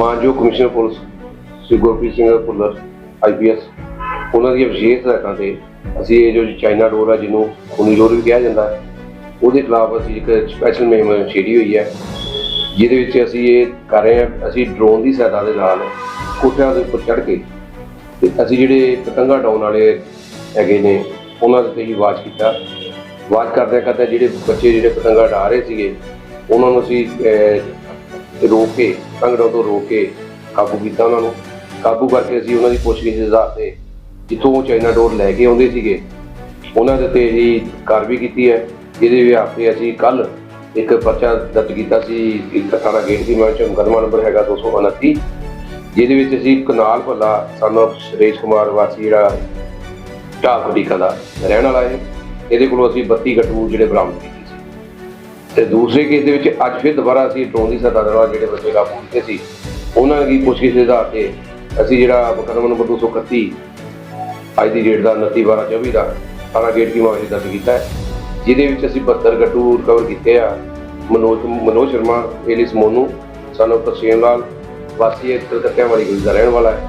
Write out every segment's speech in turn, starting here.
ਮਾਨਯੋਗ commissioner police, Shri Gurpreet Singh Bhullar IPS ਉਹਨਾਂ ਦੀਆਂ ਵਿਸ਼ੇਸ਼ ਹਦਾਇਤਾਂ ਤੇ ਅਸੀਂ ਇਹ ਜੋ ਚਾਈਨਾ ਡੋਰ ਆ, ਜਿਹਨੂੰ ਖੂਨੀ ਡੋਰ ਵੀ ਕਿਹਾ ਜਾਂਦਾ ਹੈ, ਉਹਦੇ ਖਿਲਾਫ ਅਸੀਂ ਇੱਕ ਸਪੈਸ਼ਲ ਮੁਹਿੰਮ ਛੇੜੀ ਹੋਈ ਹੈ, ਜਿਹਦੇ ਵਿੱਚ ਅਸੀਂ ਇਹ ਕਰ ਰਹੇ ਹਾਂ, ਅਸੀਂ ਡਰੋਨ ਦੀ ਸਹਾਇਤਾ ਦੇ ਨਾਲ ਕੋਠਿਆਂ ਦੇ ਉੱਪਰ ਚੜ੍ਹ ਕੇ ਤੇ ਅਸੀਂ ਜਿਹੜੇ ਪਤੰਗਾ ਡਾਉਣ ਵਾਲੇ ਹੈਗੇ ਨੇ, ਉਹਨਾਂ ਦੇ ਤੇ ਹੀ ਵਾਚ ਕੀਤਾ। ਵਾਚ ਕਰਦੇ ਕਰਦੇ ਜਿਹੜੇ ਬੱਚੇ, ਜਿਹੜੇ ਪਤੰਗਾ ਡਾ ਰਹੇ ਸੀਗੇ, ਉਹਨਾਂ ਨੂੰ ਅਸੀਂ ਰੋਕ ਕੇ ਪਤੰਗ ਤੋਂ ਰੋਕ ਕੇ ਕਾਬੂ ਕੀਤਾ ਉਹਨਾਂ ਨੂੰ। ਕਾਬੂ ਕਰਕੇ ਅਸੀਂ ਉਹਨਾਂ ਦੀ ਪੁੱਛਗਿੱਛ ਦੇ ਆਧਾਰ ਤੇ ਜਿੱਥੋਂ ਉਹ ਚਾਈਨਾ ਡੋਰ ਲੈ ਕੇ ਆਉਂਦੇ ਸੀਗੇ, ਉਹਨਾਂ ਦੇ ਤੇ ਹੀ ਕਾਰਵਾਈ ਕੀਤੀ ਹੈ। ਜਿਹਦੇ ਵਿਆਹ ਤੇ ਅਸੀਂ ਕੱਲ ਇੱਕ ਪਰਚਾ ਦਰਜ ਕੀਤਾ ਸੀ, ਇੱਕ ਥਾਣਾ ਗੇਟ ਦੀ, ਮਾਂ ਚ ਮੁਕੱਦਮਾ ਨੰਬਰ ਹੈਗਾ 229 ਜਿਹਦੇ ਵਿੱਚ ਅਸੀਂ ਕਨਾਲ ਭੱਲਾ ਸਾਨੂੰ ਸੁਰੇਸ਼ ਕੁਮਾਰ ਵਾਸੀ ਜਿਹੜਾ ਢਾਕ ਡੀਕਾ ਦਾ ਰਹਿਣ ਵਾਲਾ ਹੈ। ਇਹਦੇ ਕੋਲੋਂ ਅਸੀਂ 32 ਗੱਟੂ ਜਿਹੜੇ ਬਰਾਮਦ ਕੀਤੇ। ਸੀ ਤੇ ਦੂਸਰੇ ਕੇਸ ਦੇ ਵਿੱਚ ਅੱਜ ਫਿਰ ਦੁਬਾਰਾ ਅਸੀਂ ਡਰੋਨ ਦੀ ਸਹਾਇਤਾ ਦੇ ਨਾਲ ਜਿਹੜੇ ਬੱਚੇ ਕਾਬੂ ਕੀਤੇ ਸੀ। ਉਹਨਾਂ ਦੀ ਪੁੱਛਗਿੱਛ ਦੇ ਆਧਾਰ ਤੇ ਅਸੀਂ ਜਿਹੜਾ ਮੁਕੱਦਮਾ ਨੰਬਰ 231 ਅੱਜ ਦੀ ਡੇਟ ਦਾ 29 12 24 ਦਾ ਥਾਣਾ ਗੇਟ ਦੀ ਮਾਮਲੇ ਦਰਜ ਕੀਤਾ ਹੈ, ਜਿਹਦੇ ਵਿੱਚ ਅਸੀਂ 72 ਗੱਟੂ ਰਿਕਵਰ ਕੀਤੇ ਆ। ਮਨੋਜ ਮਨੋਜ ਸ਼ਰਮਾ, ਏਲਿਸ ਮੋਨੂ ਸਾਨੂੰ ਤਰਸੇਮ ਲਾਲ, ਵਾਸੀ ਹੈ ਕਲਕੱਤੇ ਵਾਲੀ ਗਲੀ ਦਾ ਰਹਿਣ ਵਾਲਾ ਹੈ।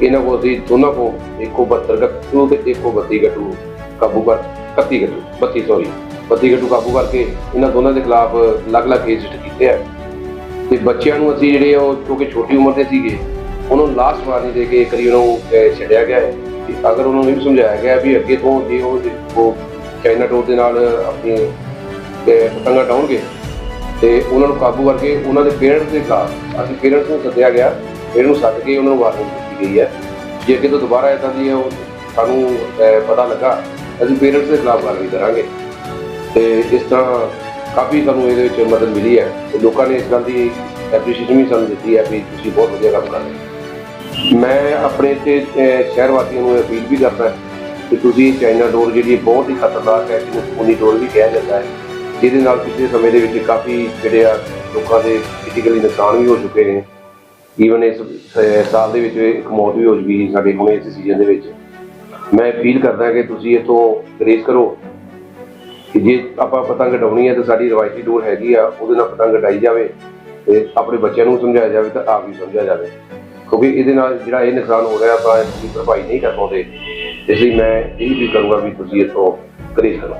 ਇਹਨਾਂ ਕੋਲ ਅਸੀਂ ਦੋਨਾਂ ਕੋ ਇੱਕੋ 72 ਗੱਟੂ ਤੇ ਇੱਕੋ 32 ਗੱਟੂ ਕਾਬੂ ਕਰ 31 ਗੱਟੂ 32 ਸੌਰੀ 32 ਗੱਟੂ ਕਾਬੂ ਕਰਕੇ ਇਹਨਾਂ ਦੋਨਾਂ ਦੇ ਖਿਲਾਫ ਅਲੱਗ-ਅਲੱਗ ਕੇਸ ਰਜਿਸਟਰ ਕੀਤੇ ਆ। ਤੇ ਬੱਚਿਆਂ ਨੂੰ ਅਸੀਂ ਜਿਹੜੇ ਉਹ ਕਿਉਂਕਿ ਛੋਟੀ ਉਮਰ ਦੇ ਸੀਗੇ ਉਹਨਾਂ ਨੂੰ ਲਾਸਟ ਵਾਰਨਿੰਗ ਦੇ ਕੇ ਕਰੀ ਉਹਨਾਂ ਨੂੰ ਛੱਡਿਆ ਗਿਆ ਹੈ। ਕਿ ਅਗਰ ਉਹਨਾਂ ਨੂੰ ਇਹ ਵੀ ਸਮਝਾਇਆ ਗਿਆ ਵੀ ਅੱਗੇ ਤੋਂ ਜੇ ਉਹ ਚਾਈਨਾ ਡੋਰ ਦੇ ਨਾਲ ਆਪਣੀ ਅਹ, ਪਤੰਗਾਂ ਡਾਉਣਗੇ ਤੇ ਉਹਨਾਂ ਨੂੰ ਕਾਬੂ ਕਰਕੇ ਉਹਨਾਂ ਦੇ ਪੇਰੈਂਟਸ ਦੇ ਖਿਲਾਫ ਅਸੀਂ ਪੇਰੈਂਟਸ ਨੂੰ ਸੱਦਿਆ ਗਿਆ ਪੇਰੈਂਟਸ ਨੂੰ ਸੱਦ ਕੇ ਉਹਨਾਂ ਨੂੰ ਵਾਰਨਿੰਗ ਦਿੱਤੀ ਗਈ ਹੈ। ਜੇ ਅੱਗੇ ਤੋਂ ਦੁਬਾਰਾ ਇਦਾਂ ਦੀ ਉਹ ਸਾਨੂੰ ਪਤਾ ਲੱਗਾ ਅਸੀਂ ਪੇਰੈਂਟਸ ਦੇ ਖਿਲਾਫ ਕਾਰਵਾਈ ਕਰਾਂਗੇ। ਤੇ ਇਸ ਤਰ੍ਹਾਂ ਕਾਫੀ ਸਾਨੂੰ ਇਹਦੇ ਵਿੱਚ ਮਦਦ ਮਿਲੀ ਹੈ। ਤੇ ਲੋਕਾਂ ਨੇ ਇਸ ਗੱਲ ਦੀ ਐਪਰੀਸ਼ੀਏਸ਼ਨ ਵੀ ਸਾਨੂੰ ਦਿੱਤੀ ਹੈ ਵੀ ਤੁਸੀਂ ਬਹੁਤ ਵਧੀਆ ਕੰਮ ਕਰ ਰਹੇ ਮੈਂ ਆਪਣੇ ਇੱਥੇ ਸ਼ਹਿਰ ਵਾਸੀਆਂ ਨੂੰ ਅਪੀਲ ਵੀ ਕਰਦਾ ਕਿ ਤੁਸੀਂ ਚਾਈਨਾ ਡੋਰ ਜਿਹੜੀ ਬਹੁਤ ਹੀ ਖਤਰਨਾਕ ਹੈ, ਜਿਹਨੂੰ ਖੂਨੀ ਡੋਰ ਵੀ ਕਿਹਾ ਜਾਂਦਾ ਹੈ, ਜਿਹਦੇ ਨਾਲ ਪਿਛਲੇ ਸਮੇਂ ਦੇ ਵਿੱਚ ਕਾਫੀ ਜਿਹੜੇ ਆ ਲੋਕਾਂ ਦੇ ਫਿਜ਼ੀਕਲੀ ਨੁਕਸਾਨ ਵੀ ਹੋ ਚੁੱਕੇ ਨੇ। ਈਵਨ ਇਸ ਸਾਲ ਦੇ ਵਿੱਚ ਇੱਕ ਮੌਤ ਵੀ ਹੋ ਚੁੱਕੀ ਸੀ ਸਾਡੇ ਹੁਣੇ ਇਸ ਸੀਜ਼ਨ ਦੇ ਵਿੱਚ। ਮੈਂ ਅਪੀਲ ਕਰਦਾ ਕਿ ਤੁਸੀਂ ਇਹ ਤੋਂ ਗਰੇਜ਼ ਕਰੋ ਕਿ ਜੇ ਆਪਾਂ ਪਤੰਗ ਡਾਉਣੀ ਹੈ ਤਾਂ ਸਾਡੀ ਰਵਾਇਤੀ ਡੋਰ ਹੈਗੀ ਆ, ਉਹਦੇ ਨਾਲ ਪਤੰਗ ਡਾਈ ਜਾਵੇ ਤੇ ਆਪਣੇ ਬੱਚਿਆਂ ਨੂੰ ਸਮਝਾਇਆ ਜਾਵੇ ਤਾਂ ਆਪ ਵੀ ਸਮਝਿਆ ਜਾਵੇ। ਕਿਉਂਕਿ ਇਹਦੇ ਨਾਲ ਜਿਹੜਾ ਇਹ ਨੁਕਸਾਨ ਹੋ ਰਿਹਾ ਆਪਾਂ ਇਸ ਦੀ ਭਰਪਾਈ ਨਹੀਂ ਕਰ ਪਾਉਂਦੇ। ਇਸ ਲਈ ਮੈਂ ਇਹ ਵੀ ਕਰੂੰਗਾ ਵੀ ਤੁਸੀਂ ਇਥੋਂ ਗਰੇਜ਼ ਕਰੋ